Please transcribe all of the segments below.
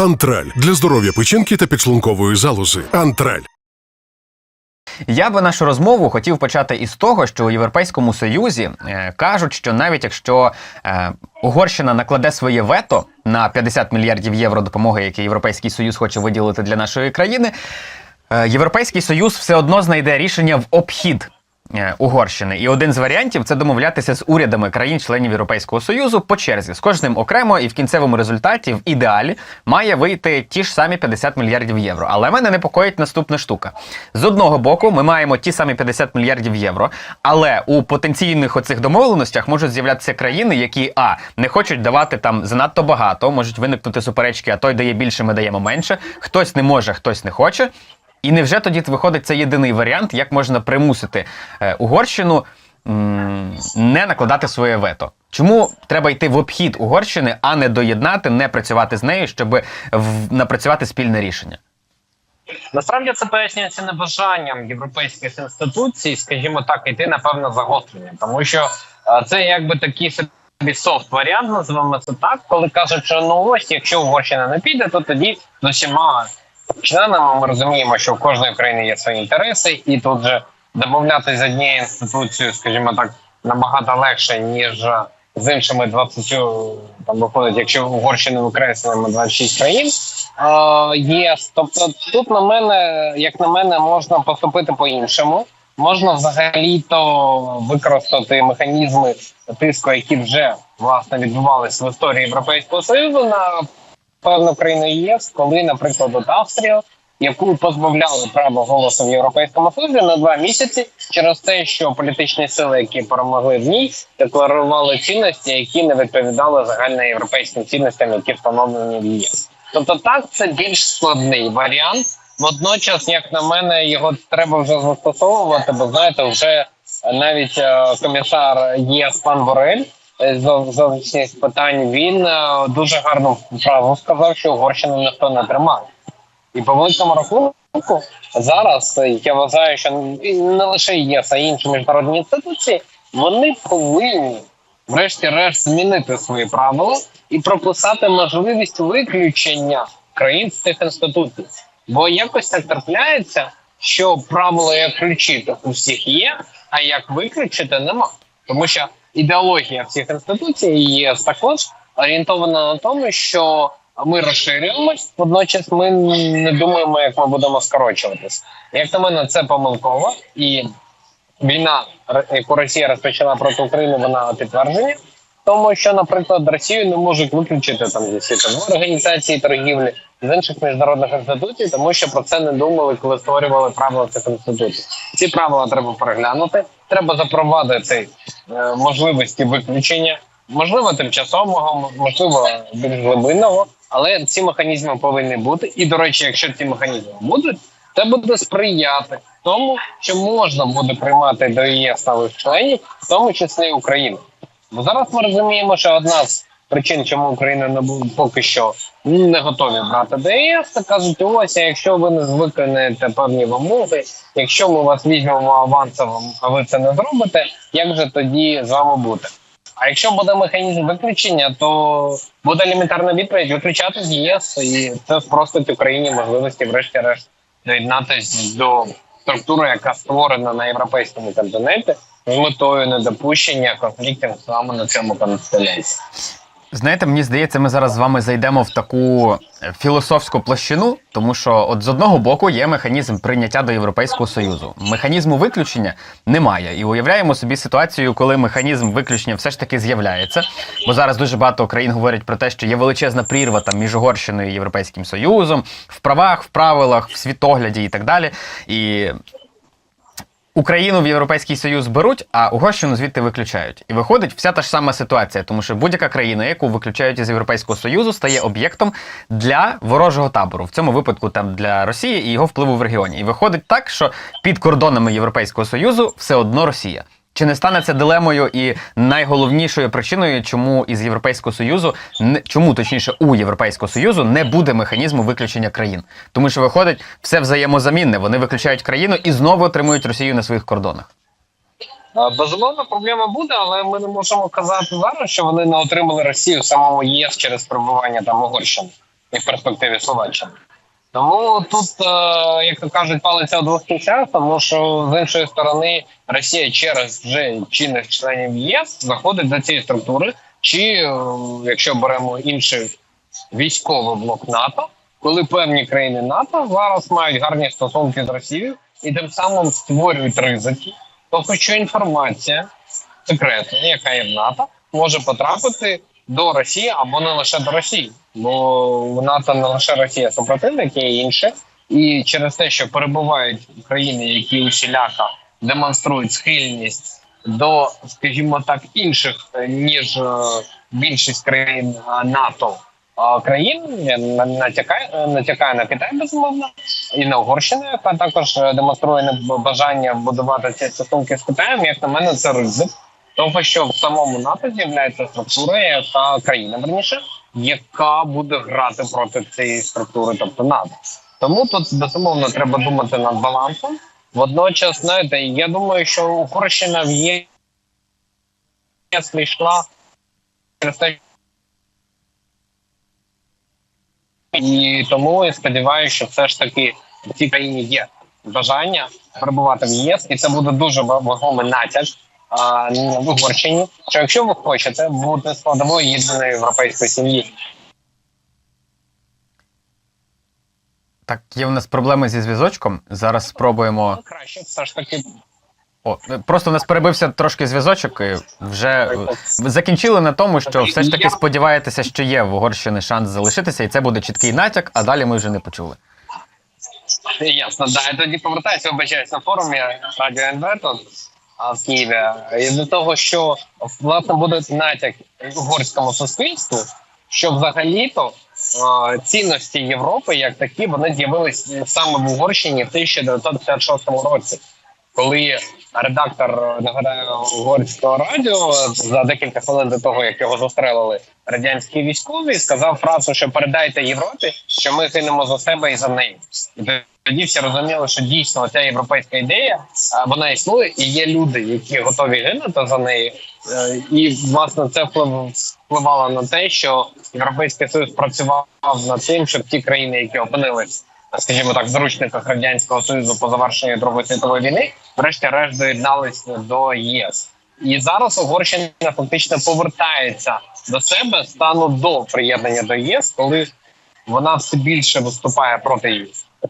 Антраль для здоров'я печінки та підшлункової залози. Антраль. Я би нашу розмову хотів почати із того, що у Європейському Союзі е, кажуть, що навіть якщо е, Угорщина накладе своє вето на 50 мільярдів євро допомоги, які Європейський Союз хоче виділити для нашої країни, е, Європейський Союз все одно знайде рішення в обхід. Е, Угорщини, і один з варіантів це домовлятися з урядами країн-членів Європейського союзу по черзі, з кожним окремо, і в кінцевому результаті, в ідеалі, має вийти ті ж самі 50 мільярдів євро. Але мене непокоїть наступна штука. З одного боку, ми маємо ті самі 50 мільярдів євро, але у потенційних оцих домовленостях можуть з'являтися країни, які а не хочуть давати там занадто багато, можуть виникнути суперечки, а той дає більше, ми даємо менше. Хтось не може, хтось не хоче. І невже тоді виходить це єдиний варіант, як можна примусити е, Угорщину не накладати своє вето? Чому треба йти в обхід Угорщини, а не доєднати, не працювати з нею, щоб напрацювати спільне рішення? Насправді це пояснюється небажанням європейських інституцій, скажімо так, йти напевно загостренням, тому що е, це якби такий собі софт варіант, називаємо це так, коли кажуть, що ну ось, якщо Угорщина не піде, то тоді з усіма членами ми розуміємо, що в кожної країни є свої інтереси, і тут же домовлятися з однією інституцією, скажімо так, набагато легше ніж з іншими 20, там виходить, якщо Угорщина викреслюємо 26 країн е, ЄС. Тобто, тут на мене, як на мене, можна поступити по-іншому. Можна взагалі то використати механізми тиску, які вже власне відбувалися в історії Європейського союзу на певну країну ЄС, коли, наприклад, от Австрія, яку позбавляли права голосу в Європейському Союзі на два місяці через те, що політичні сили, які перемогли в ній, декларували цінності, які не відповідали загальноєвропейським цінностям, які встановлені в ЄС. Тобто, так це більш складний варіант. Водночас, як на мене, його треба вже застосовувати, бо знаєте, вже навіть е, комісар ЄС пан Борель зовнішніх питань він е, дуже гарну фразу сказав, що Угорщину ніхто не тримає. І по великому рахунку зараз е, я вважаю, що не лише ЄС, а й інші міжнародні інституції вони повинні, врешті-решт, змінити свої правила і прописати можливість виключення країн з цих інституцій. Бо якось так трапляється, що правила як включити у всіх є, а як виключити нема. Тому що ідеологія всіх інституцій ЄС також орієнтована на тому, що ми розширюємось, водночас ми не думаємо, як ми будемо скорочуватись. Як на мене, це помилково, і війна, яку Росія розпочала проти України, вона підтвердження. Тому що, наприклад, Росію не можуть виключити там зі світової організації торгівлі з інших міжнародних інституцій, тому що про це не думали, коли створювали правила цих інституцій. Ці правила треба переглянути. Треба запровадити е, можливості виключення, можливо, тимчасового, можливо, більш глибинного, але ці механізми повинні бути. І до речі, якщо ці механізми будуть, це буде сприяти тому, що можна буде приймати до ЄС нових членів, в тому числі Україну. Бо зараз ми розуміємо, що одна з причин, чому Україна не поки що не готові брати ЄС, це кажуть, ось якщо ви не виконаєте певні вимоги, якщо ми вас візьмемо авансово, а ви це не зробите, як же тоді з вами бути? А якщо буде механізм виключення, то буде елементарна відповідь виключати з ЄС, і це спростить Україні можливості, врешті-решт, доєднатися до структури, яка створена на європейському континенті, з метою недопущення конфліктів саме на цьому континенті. Знаєте, мені здається, ми зараз з вами зайдемо в таку філософську площину, тому що, от з одного боку, є механізм прийняття до Європейського союзу. Механізму виключення немає. І уявляємо собі ситуацію, коли механізм виключення все ж таки з'являється. Бо зараз дуже багато країн говорять про те, що є величезна прірва там між Угорщиною і Європейським Союзом в правах, в правилах, в світогляді і так далі. І Україну в Європейський Союз беруть, а Угорщину звідти виключають. І виходить вся та ж сама ситуація, тому що будь-яка країна, яку виключають із Європейського Союзу, стає об'єктом для ворожого табору. В цьому випадку там для Росії і його впливу в регіоні. І виходить так, що під кордонами Європейського Союзу все одно Росія. Чи не стане це дилемою і найголовнішою причиною, чому із Європейського Союзу чому точніше у Європейського Союзу не буде механізму виключення країн? Тому що виходить все взаємозамінне. Вони виключають країну і знову отримують Росію на своїх кордонах. Безумовно, проблема буде, але ми не можемо казати зараз, що вони не отримали Росію самому ЄС через перебування там Угорщини. і в перспективі Словаччини. Тому тут, е, як то кажуть, палиться у двох кінцях, тому що з іншої сторони Росія через вже чинних членів ЄС заходить до цієї структури, чи е, якщо беремо інший військовий блок НАТО, коли певні країни НАТО зараз мають гарні стосунки з Росією і тим самим створюють ризики, того що інформація секретна, яка є в НАТО, може потрапити до Росії або не лише до Росії, бо в НАТО не лише Росія супротивник, є інше. І через те, що перебувають країни, які усіляка демонструють схильність до, скажімо так, інших е, ніж е, більшість країн е, НАТО країн, натякає натякає на Китай безумовно і на Угорщину, яка також демонструє бажання будувати ці стосунки з Китаєм. Як на мене, це ризик. Того, що в самому НАТО з'являється структура, яка країна верніше, яка буде грати проти цієї структури, тобто НАТО. Тому тут безумовно треба думати над балансом. Водночас, знаєте, я думаю, що Угорщина в ЄС прийшла через те, і тому я сподіваюся, що все ж таки в цій країні є бажання перебувати в ЄС, і це буде дуже вагомий натяк а, в Угорщині. Що якщо ви хочете бути складовою єдиної європейської сім'ї, Так, є у нас проблеми зі зв'язочком. Зараз спробуємо. краще все ж таки О, просто у нас перебився трошки зв'язочок. і Вже закінчили на тому, що все ж таки сподіваєтеся, що є в Угорщини шанс залишитися, і це буде чіткий натяк, а далі ми вже не почули. Ясно, да. Я тоді повертаюся, вибачаюсь на форумі Радіо НВ тут в Києві. І до того, що власне буде натяк угорському суспільству, що взагалі-то цінності Європи, як такі, вони з'явились саме в Угорщині в 1956 році, коли редактор нагадаю угорського радіо за декілька хвилин до того, як його застрелили радянські військові, сказав фразу, що передайте Європі, що ми кинемо за себе і за нею. І тоді всі розуміли, що дійсно ця європейська ідея вона існує, і є люди, які готові гинути за неї. Е, І власне це вплив- впливало на те, що європейський союз працював над тим, щоб ті країни, які опинились, скажімо так, в заручниках радянського союзу по завершенню Другої світової війни, врешті-решт доєдналися до ЄС. І зараз Угорщина фактично повертається до себе стану до приєднання до ЄС, коли вона все більше виступає проти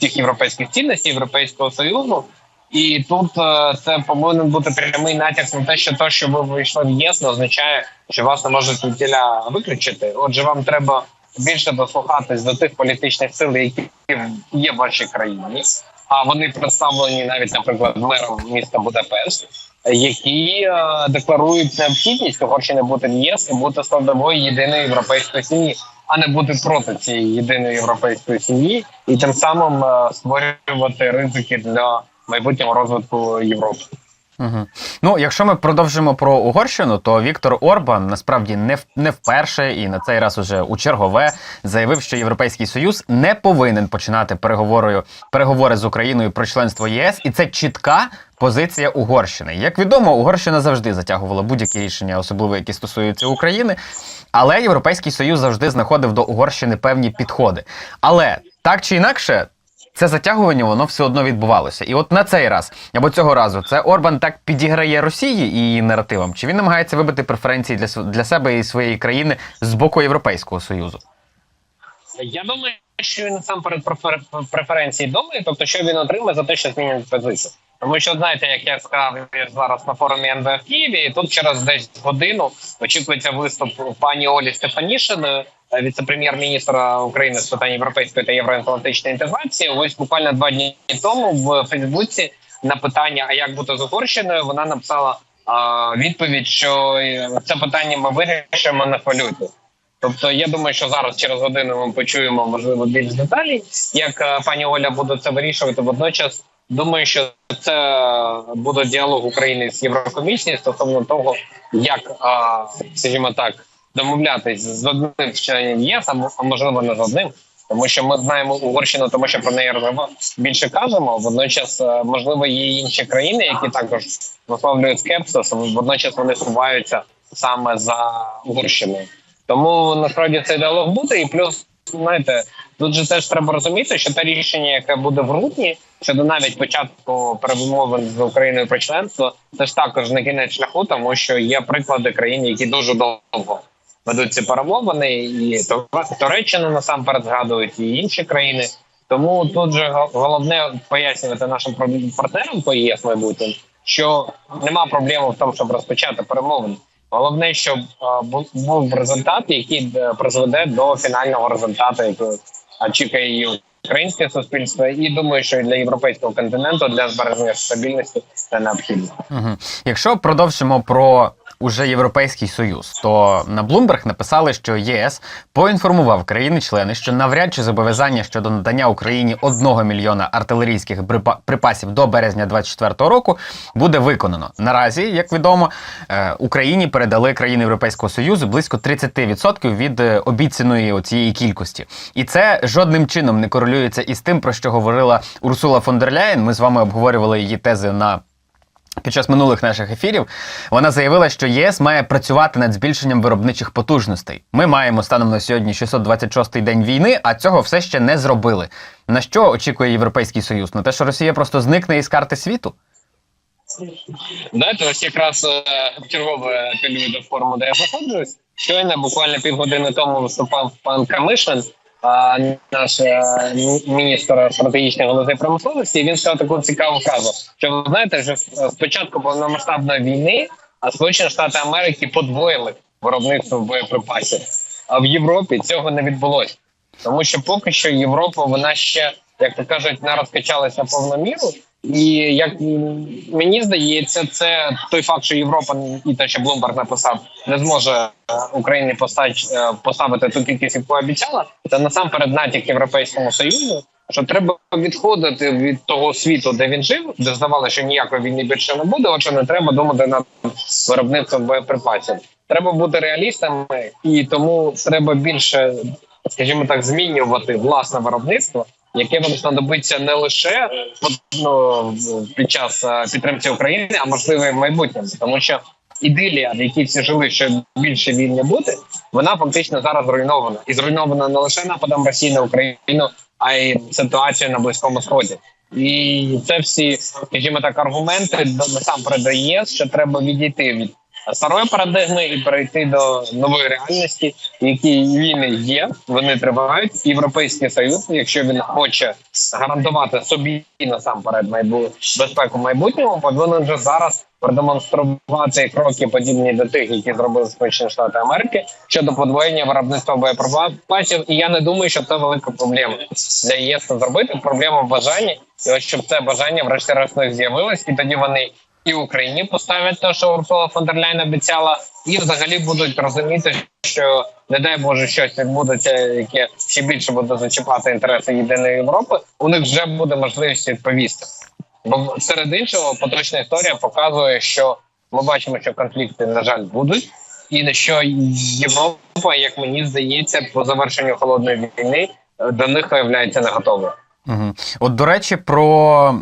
тих європейських цінностей Європейського союзу. І тут е, це повинен бути прямий натяк на те, що те, що ви вийшли в ЄС, не означає, що вас не можуть звідтіля виключити. Отже, вам треба більше дослухатись до тих політичних сил, які є в вашій країні. А вони представлені навіть, наприклад, мером міста Будапешт, які е, декларують необхідність Угорщини бути в ЄС і бути складовою єдиної європейської сім'ї, а не бути проти цієї єдиної європейської сім'ї, і тим самим е, створювати ризики для майбутнього розвитку Європи. Угу. Ну, якщо ми продовжимо про Угорщину, то Віктор Орбан насправді не, в- не вперше і на цей раз уже у чергове заявив, що Європейський Союз не повинен починати переговорою переговори з Україною про членство ЄС, і це чітка позиція Угорщини. Як відомо, Угорщина завжди затягувала будь-які рішення, особливо які стосуються України. Але Європейський Союз завжди знаходив до Угорщини певні підходи. Але так чи інакше, це затягування воно все одно відбувалося. І от на цей раз або цього разу це Орбан так підіграє Росії і її наративам, чи він намагається вибити преференції для, для себе і своєї країни з боку Європейського Союзу? Я думаю, що він насамперед про фер- преференції думає, тобто що він отримає за те, що змінюють позицію. Тому що знаєте, як я сказав я зараз на форумі НВ в Києві, і тут через десь годину очікується виступ пані Олі Стефанішиної, е, віце-прем'єр-міністра України з питань європейської та євроатлантичної інтеграції. Ось буквально два дні тому в Фейсбуці на питання, а як бути з Угорщиною, вона написала а, відповідь, що е, це питання ми вирішимо на хвилюйте. Тобто, я думаю, що зараз через годину ми почуємо можливо більш деталі, як е, пані Оля буде це вирішувати. Водночас думаю, що це буде діалог України з Єврокомісією стосовно того, як, скажімо так, домовлятись з одним з членів ЄС, а можливо не з одним. Тому що ми знаємо Угорщину, тому що про неї розмова більше кажемо. Водночас, е, можливо, є інші країни, які також висловлюють скепсис. Водночас вони ховаються саме за Угорщиною. Тому насправді цей діалог буде, і плюс знаєте, тут же теж треба розуміти, що те рішення, яке буде в грудні, щодо навіть початку перемовин з Україною про членство, це ж також не кінець шляху, тому що є приклади країн, які дуже довго ведуть ці перемовини, і Тур- Туреччину насамперед згадують, і інші країни. Тому тут же головне пояснювати нашим пар- партнерам по ЄС майбутнім, що нема проблеми в тому, щоб розпочати перемовини. Головне, щоб був результат, який е, призведе до фінального результату, який очікує і українське суспільство, і думаю, що і для європейського континенту для збереження стабільності це необхідно. Угу. Якщо продовжимо про уже європейський союз, то на Bloomberg написали, що ЄС поінформував країни-члени, що навряд чи зобов'язання щодо надання Україні 1 мільйона артилерійських припа- припасів до березня 2024 року буде виконано. Наразі, як відомо, е, Україні передали країни Європейського союзу близько 30% від е, обіцяної цієї кількості, і це жодним чином не корелюється із тим, про що говорила Урсула фон дер Ляєн. Ми з вами обговорювали її тези на під час минулих наших ефірів вона заявила, що ЄС має працювати над збільшенням виробничих потужностей. Ми маємо станом на сьогодні 626-й день війни, а цього все ще не зробили. На що очікує Європейський Союз? На те, що Росія просто зникне із карти світу? Знаєте, ось якраз е, чергове апелюю до форуму, де я знаходжусь. Щойно буквально півгодини тому виступав пан Камишин, наш е, міністр стратегічних галузей промисловості. Він сказав таку цікаву фразу: що ви знаєте, що з початку повномасштабної війни а Сполучені Штати Америки подвоїли виробництво боєприпасів. А в Європі цього не відбулося, тому що поки що Європа вона ще, як то кажуть, не розкачалася на повну міру. І як мені здається, це той факт, що Європа і те, що Блумберг написав, не зможе Україні е, поставити ту кількість, яку обіцяла. Це насамперед натяк Європейському Союзу. Що треба відходити від того світу, де він жив, де здавалося, що ніякої війни більше не буде. Отже, не треба думати над виробництвом боєприпасів. Треба бути реалістами, і тому треба більше, скажімо так, змінювати власне виробництво, яке вам знадобиться не лише ну, під час е, підтримки України, а можливо і в майбутньому, тому що ідилія, в якій всі жили, що більше війн не буде, вона фактично зараз зруйнована і зруйнована не лише нападом Росії на Україну, а й ситуацією на близькому сході. І це всі, скажімо так, аргументи насамперед ЄС, що треба відійти від старої парадигми і перейти до нової реальності, які війни є, вони тривають. Європейський союз, якщо він хоче гарантувати собі насамперед майбу безпеку в майбутньому, повинен вже зараз продемонструвати кроки подібні до тих, які зробили Сполучені Штати Америки щодо подвоєння виробництва боєприпасів. І я не думаю, що це велика проблема для ЄС зробити. Проблема в бажанні, і ось щоб це бажання врешті-решт з'явилось, і тоді вони і Україні поставлять те, що Урсула фон дер Ляйн обіцяла, і взагалі будуть розуміти, що не дай Боже щось відбудеться, яке ще більше буде зачіпати інтереси єдиної Європи. У них вже буде можливість відповісти. Бо серед іншого, поточна історія показує, що ми бачимо, що конфлікти на жаль будуть, і що Європа, як мені здається, по завершенню холодної війни е, до них виявляється не готова. Угу. От, до речі, про,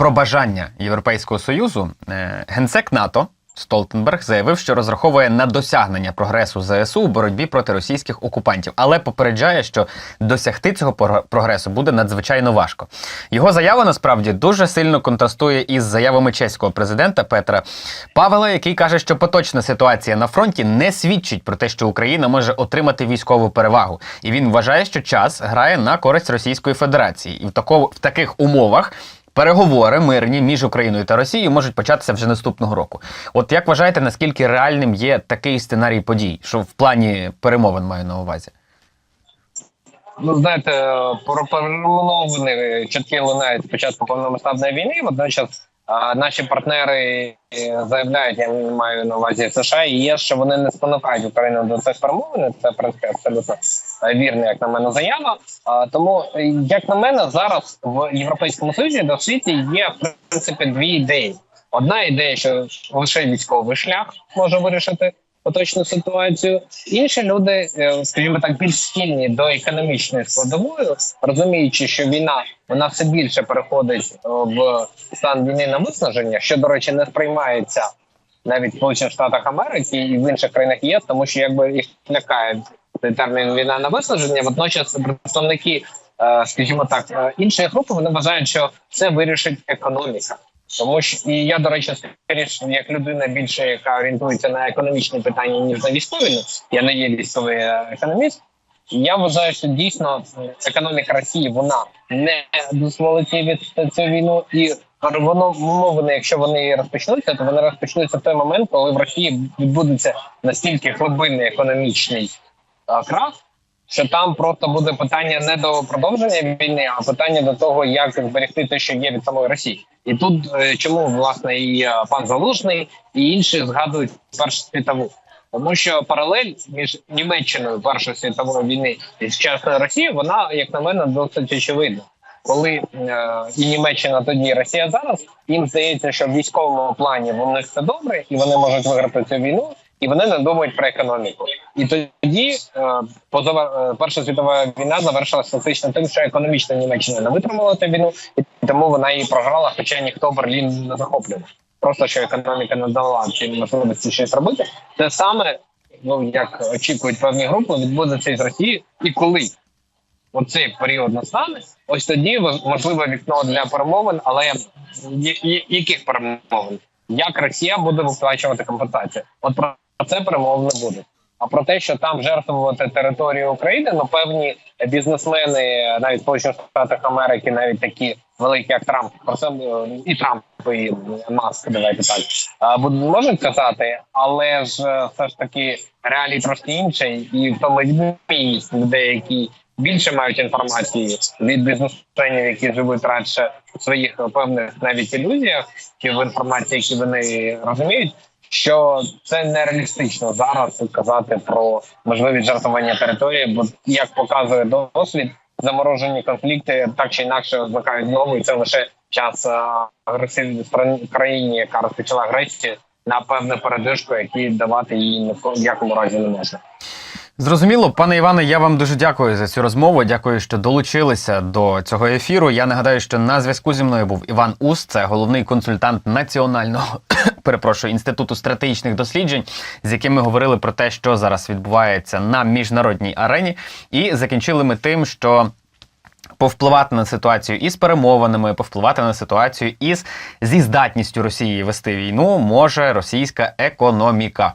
про бажання Європейського Союзу е, генсек НАТО Столтенберг заявив, що розраховує на досягнення прогресу ЗСУ у боротьбі проти російських окупантів, але попереджає, що досягти цього прогресу буде надзвичайно важко. Його заява насправді дуже сильно контрастує із заявами чеського президента Петра Павела, який каже, що поточна ситуація на фронті не свідчить про те, що Україна може отримати військову перевагу, і він вважає, що час грає на користь Російської Федерації, і в такому в таких умовах. Переговори мирні між Україною та Росією можуть початися вже наступного року. От як вважаєте, наскільки реальним є такий сценарій подій, що в плані перемовин маю на увазі? Ну, знаєте, про перемовини чіткі лунають спочатку повномасштабної війни. Водночас наші партнери е, заявляють, я не маю на увазі США і є, що вони не спонукають Україну до цих перемовин. Це в принципі абсолютно е, вірна, як на мене, заява. Тому, е, як на мене, зараз в Європейському Союзі до світі є в принципі дві ідеї. Одна ідея, що лише військовий шлях може вирішити поточну ситуацію. Інші люди, е, скажімо так, більш схильні до економічної складової, розуміючи, що війна вона все більше переходить е, в стан війни на виснаження, що до речі не сприймається навіть в Сполучених Штатах Америки і в інших країнах ЄС, тому що якби їх лякає термін війна на виснаження. Водночас представники, е, скажімо так, іншої групи вони вважають, що це вирішить економіка. Тому що і я, до речі, скоріше, як людина більше, яка орієнтується на економічні питання, ніж на військові. Ну, Я не є військовий е, економіст. Я вважаю, що дійсно економіка Росії вона не дозволить від цю війну, і воно умовини, якщо вони розпочнуться, то вони розпочнуться в той момент, коли в Росії відбудеться настільки глибинний економічний е, крах, що там просто буде питання не до продовження війни, а питання до того, як зберегти те, що є від самої Росії. І тут е, чому власне і е, пан Залужний, і інші згадують Першу світову. Тому що паралель між Німеччиною Першої світової війни і сучасною Росією, вона, як на мене, досить очевидна. Коли е, і Німеччина тоді, і Росія зараз, їм здається, що в військовому плані в них все добре, і вони можуть виграти цю війну, і вони не думають про економіку. І тоді е, поза- е, Перша світова війна завершилася фактично тим, що економічно Німеччина не витримала цю війну, і тому вона її програла, хоча ніхто Берлін не захоплював. Просто що економіка не дала цій можливості щось робити. Те саме, ну як очікують певні групи, відбудеться із Росії. І коли оцей період настане, ось тоді можливе вікно для перемовин, але яких перемовин? Як Росія буде виплачувати компенсацію? От про це перемовин не буде. А про те, що там жертвувати територію України, ну певні бізнесмени, навіть Сполучених Штатів Америки, навіть такі великі, як Трамп, про це е, і Трамп, і Маск, давайте так можуть казати, але ж е, все ж таки реалії трошки інші, і в тому людей, які більше мають інформації від бізнесменів, які живуть радше в своїх е, певних навіть ілюзіях, чи в інформації, які вони розуміють. Що це нереалістично зараз казати про можливість жартування території, бо як показує досвід, заморожені конфлікти так чи інакше зникають знову, і це лише час е, агресивної країні, яка розпочала агресію на певну передишку, які давати їй в разі не можна. Зрозуміло, пане Іване, я вам дуже дякую за цю розмову. Дякую, що долучилися до цього ефіру. Я нагадаю, що на зв'язку зі мною був Іван Ус, це головний консультант національного перепрошую інституту стратегічних досліджень, з яким ми говорили про те, що зараз відбувається на міжнародній арені, і закінчили ми тим, що. Повпливати на ситуацію із перемовинами, повпливати на ситуацію із зі здатністю Росії вести війну може російська економіка.